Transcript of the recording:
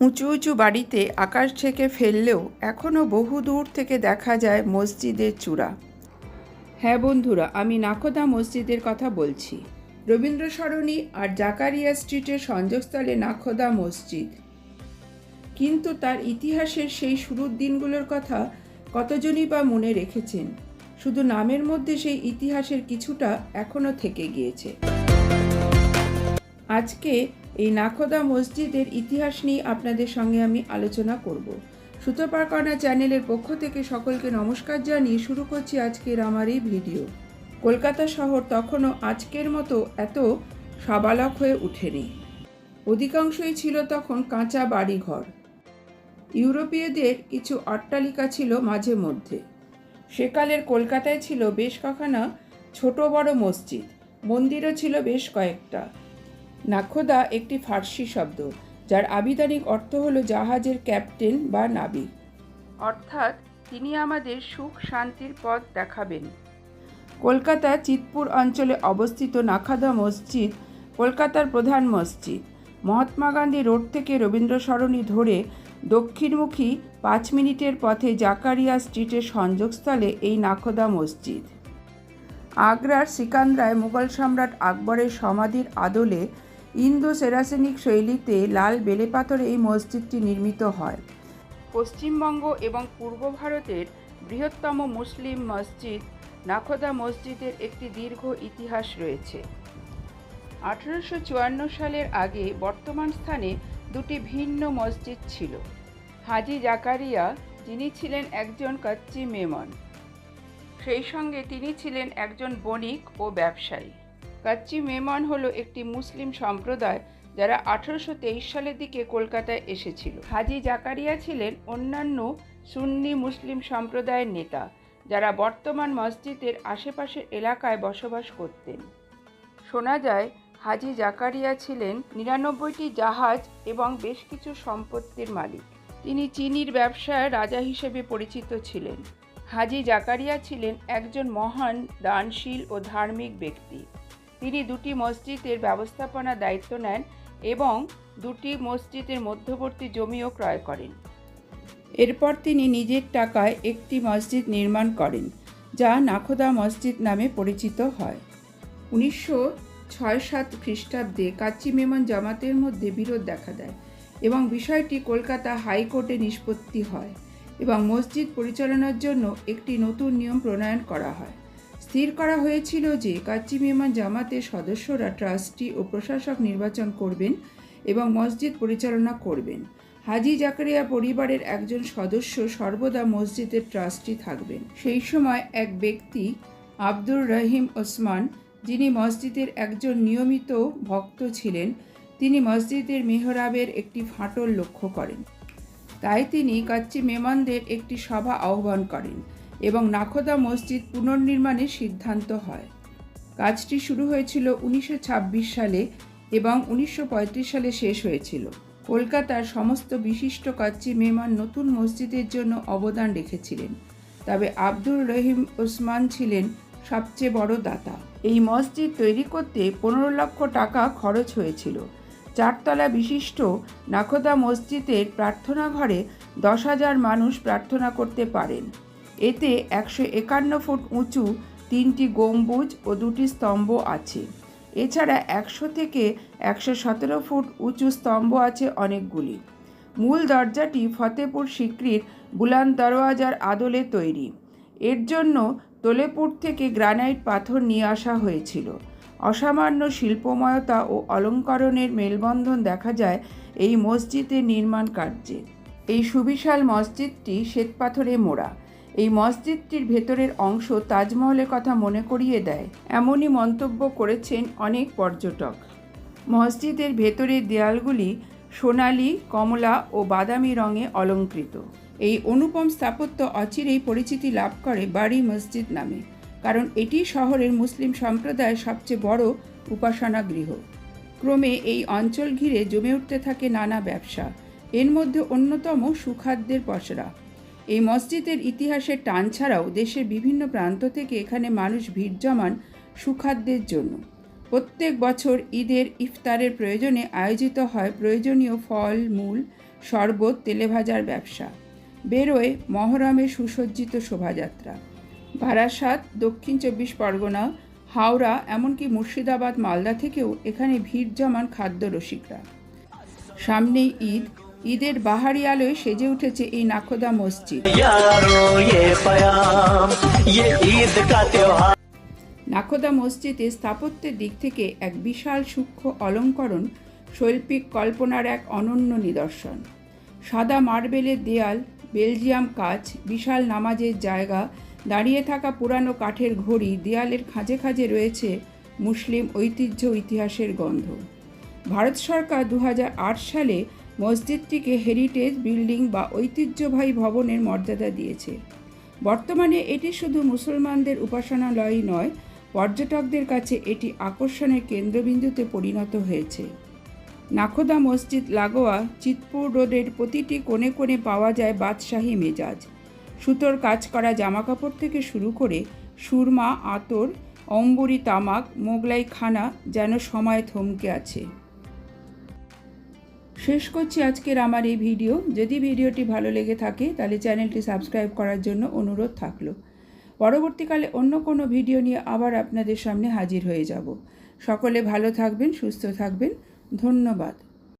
উঁচু উঁচু বাড়িতে আকাশ ছেকে ফেললেও এখনও বহু দূর থেকে দেখা যায় মসজিদের চূড়া। হ্যাঁ বন্ধুরা, আমি নাকোদা মসজিদের কথা বলছি। রবীন্দ্র সরণি আর জাকারিয়া স্ট্রিটের সংযোগস্থলে নাখোদা মসজিদ। কিন্তু তার ইতিহাসের সেই শুরুর দিনগুলোর কথা কতজনই বা মনে রেখেছেন? শুধু নামের মধ্যে সেই ইতিহাসের কিছুটা এখনও থেকে গিয়েছে। আজকে এই নাখোদা মসজিদের ইতিহাস নিয়ে আপনাদের সঙ্গে আমি আলোচনা করব। সুতোপারকনা চ্যানেলের পক্ষ থেকে সকলকে নমস্কার জানিয়ে শুরু করছি আজকের আমার এই ভিডিও। কলকাতা শহর তখনও আজকের মতো এত সাবালক হয়ে ওঠেনি। অধিকাংশই ছিল তখন কাঁচা বাড়িঘর। ইউরোপীয়দের কিছু অট্টালিকা ছিল মাঝে মধ্যে। সেকালের কলকাতায় ছিল বেশ কখানা ছোট বড় মসজিদ। মন্দিরও ছিল বেশ কয়েকটা। নাখোদা একটি ফার্সি শব্দ যার আবিধানিক অর্থ হলো জাহাজের ক্যাপ্টেন বা নাবিক। অর্থাৎ তিনি আমাদের সুখ শান্তির পথ দেখাবেন। কলকাতা চিতপুর অঞ্চলে অবস্থিত নাখাদা মসজিদ কলকাতার প্রধান মসজিদ। মহাত্মা গান্ধী রোড থেকে রবীন্দ্র সরণি ধরে দক্ষিণমুখী পাঁচ মিনিটের পথে জাকারিয়া স্ট্রিটের সংযোগস্থলে এই নাখোদা মসজিদ। আগ্রার সিকান্দ্রায় মুঘল সম্রাট আকবরের সমাধির আদলে ইন্দো সেরাসেনিক শৈলীতে লাল বেলে পাথরে এই মসজিদটি নির্মিত হয়। পশ্চিমবঙ্গ এবং পূর্ব ভারতের বৃহত্তম মুসলিম মসজিদ নাখোদা মসজিদের একটি দীর্ঘ ইতিহাস রয়েছে। আঠারোশো চুয়ান্ন সালের আগে বর্তমান স্থানে দুটি ভিন্ন মসজিদ ছিল। হাজি জাকারিয়া, যিনি ছিলেন একজন কাচ্চি মেমন, সেই সঙ্গে তিনি ছিলেন একজন বণিক ও ব্যবসায়ী। কাচ্চি মেমন হলো একটি মুসলিম সম্প্রদায় যারা আঠারোশো তেইশ সালের দিকে কলকাতায় এসেছিল। হাজি জাকারিয়া ছিলেন অন্যান্য সুন্নি মুসলিম সম্প্রদায়ের নেতা, যারা বর্তমান মসজিদের আশেপাশের এলাকায় বসবাস করতেন। শোনা যায়, হাজি জাকারিয়া ছিলেন নিরানব্বইটি জাহাজ এবং বেশ কিছু সম্পত্তির মালিক। তিনি চিনির ব্যবসায় রাজা হিসেবে পরিচিত ছিলেন। হাজি জাকারিয়া ছিলেন একজন মহান, দানশীল ও ধার্মিক ব্যক্তি। তিনি দুটি মসজিদের ব্যবস্থাপনার দায়িত্ব নেন এবং দুটি মসজিদের মধ্যবর্তী জমিও ক্রয় করেন। এরপর তিনি নিজের টাকায় একটি মসজিদ নির্মাণ করেন, যা নাখোদা মসজিদ নামে পরিচিত হয়। উনিশশো ছয় সাত খ্রিস্টাব্দে কাচ্চি মেমন জামাতের মধ্যে বিরোধ দেখা দেয় এবং বিষয়টি কলকাতা হাইকোর্টে নিষ্পত্তি হয় এবং মসজিদ পরিচালনার জন্য একটি নতুন নিয়ম প্রণয়ন করা হয়। স্থির করা হয়েছিল যে কাচ্চি মেমন জামাতের সদস্যরা ট্রাস্টি ও প্রশাসক নির্বাচন করবেন এবং মসজিদ পরিচালনা করবেন। হাজি জাকারিয়া পরিবারের একজন সদস্য সর্বদা মসজিদের ট্রাস্টি থাকবেন। সেই সময় এক ব্যক্তি, আব্দুর রহিম ওসমান, যিনি মসজিদের একজন নিয়মিত ভক্ত ছিলেন, তিনি মসজিদের মেহরাবের একটি ফাটল লক্ষ্য করেন। তাই তিনি কাচ্চি মেমনদের একটি সভা আহ্বান করেন। এবং নাখোদা মসজিদ পুনর্নির্মাণের সিদ্ধান্ত হয়। কাজটি শুরু হয়েছিল উনিশশো ছাব্বিশ সালে এবং উনিশশো পঁয়ত্রিশ সালে শেষ হয়েছিল। কলকাতার সমস্ত বিশিষ্ট কাচ্চি মেমান নতুন মসজিদের জন্য অবদান রেখেছিলেন। তবে আব্দুর রহিম ওসমান ছিলেন সবচেয়ে বড় দাতা। এই মসজিদ তৈরি করতে পনেরো লক্ষ টাকা খরচ হয়েছিল। চারতলা বিশিষ্ট নাখোদা মসজিদের প্রার্থনা ঘরে দশ হাজার মানুষ প্রার্থনা করতে পারেন। এতে একশো একান্ন ফুট উঁচু, তিনটি গম্বুজ ও দুটি স্তম্ভ আছে। এছাড়া একশো থেকে একশো সতেরো ফুট উঁচু স্তম্ভ আছে অনেকগুলি। মূল দরজাটি ফতেপুর সিক্রির বুলান দরওয়াজার আদলে তৈরি। এর জন্য তোলেপুর থেকে গ্রানাইট পাথর নিয়ে আসা হয়েছিল। অসামান্য শিল্পময়তা ও অলঙ্করণের মেলবন্ধন দেখা যায় এই মসজিদের নির্মাণ কার্যে। এই সুবিশাল মসজিদটি শ্বেতপাথরে মোড়া। এই মসজিদটির ভেতরের অংশ তাজমহলের কথা মনে করিয়ে দেয়, এমনই মন্তব্য করেছেন অনেক পর্যটক। মসজিদের ভেতরের দেয়ালগুলি সোনালি, কমলা ও বাদামি রঙে অলঙ্কৃত। এই অনুপম স্থাপত্য অচিরেই পরিচিতি লাভ করে বাড়ি মসজিদ নামে, কারণ এটি শহরের মুসলিম সম্প্রদায়ের সবচেয়ে বড় উপাসনা গৃহ ক্রমে এই অঞ্চল ঘিরে জমে উঠতে থাকে নানা ব্যবসা। এর মধ্যে অন্যতম সুখাদ্যের পসরা। এই মসজিদের ইতিহাসের টান ছাড়াও দেশের বিভিন্ন প্রান্ত থেকে এখানে মানুষ ভিড় জমান সুখাদ্যের জন্য। প্রত্যেক বছর ঈদের ইফতারের প্রয়োজনে আয়োজিত হয় প্রয়োজনীয় ফল, মূল, শরবত, তেলেভাজার ব্যবসা। বেরোয় মহরমে সুসজ্জিত শোভাযাত্রা। বারাসাত দক্ষিণ চব্বিশ পরগনা, হাওড়া, এমনকি মুর্শিদাবাদ, মালদা থেকেও এখানে ভিড় জমান খাদ্য রসিকরা সামনেই ঈদ ঈদের বাহারি আলোয় সেজে উঠেছে এই নাখোদা মসজিদ। নাখোদা মসজিদে স্থাপত্যের দিক থেকে এক বিশাল সূক্ষ্ম অলঙ্করণ শৈল্পিক কল্পনার এক অনন্য নিদর্শন। সাদা মার্বেলের দেয়াল বেলজিয়াম কাজ বিশাল নামাজের জায়গা দাঁড়িয়ে থাকা পুরানো কাঠের ঘড়ি দেয়ালের খাঁজে খাঁজে রয়েছে মুসলিম ঐতিহ্য ইতিহাসের গন্ধ। ভারত সরকার দু হাজার আট সালে মসজিদটিকে হেরিটেজ বিল্ডিং বা ঐতিহ্যবাহী ভবনের মর্যাদা দিয়েছে। বর্তমানে এটি শুধু মুসলমানদের উপাসনালয়ই নয়, পর্যটকদের কাছে এটি আকর্ষণের কেন্দ্রবিন্দুতে পরিণত হয়েছে। নাখোদা মসজিদ লাগোয়া চিতপুর রোডের প্রতিটি কোণে কোণে পাওয়া যায় বাদশাহী মেজাজ। সুতোর কাজ করা জামাকাপড় থেকে শুরু করে সুরমা, আতর অম্বুরি তামাক, মোগলাই, খানা যেন সময় থমকে আছে। শেষ করছি আজকের আমার এই ভিডিও। যদি ভিডিওটি ভালো লেগে থাকে, তাহলে চ্যানেলটি সাবস্ক্রাইব করার জন্য অনুরোধ থাকল। পরবর্তীকালে অন্য কোনো ভিডিও নিয়ে আবার আপনাদের সামনে হাজির হয়ে যাব। সকলে ভালো থাকবেন, সুস্থ থাকবেন। ধন্যবাদ।